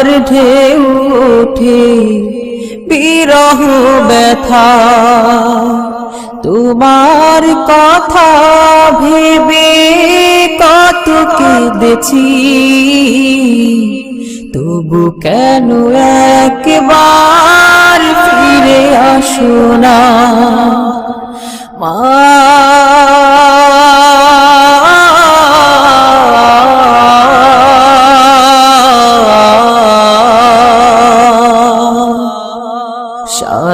কাঠে উঠে বিরহ ব্যথা। তোমার কথা ভেবে কত কেঁদেছি তবু কেন একবার ফিরে আসো?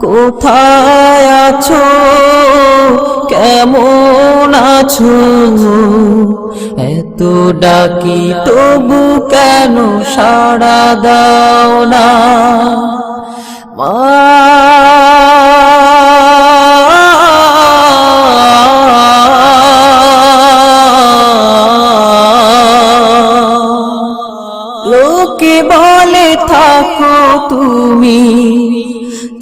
কোথায় আছো? কেমন আছো? এত ডাকি তবু কেন সাড়া দাও না? মা লোকে বলে থাকো তুমি।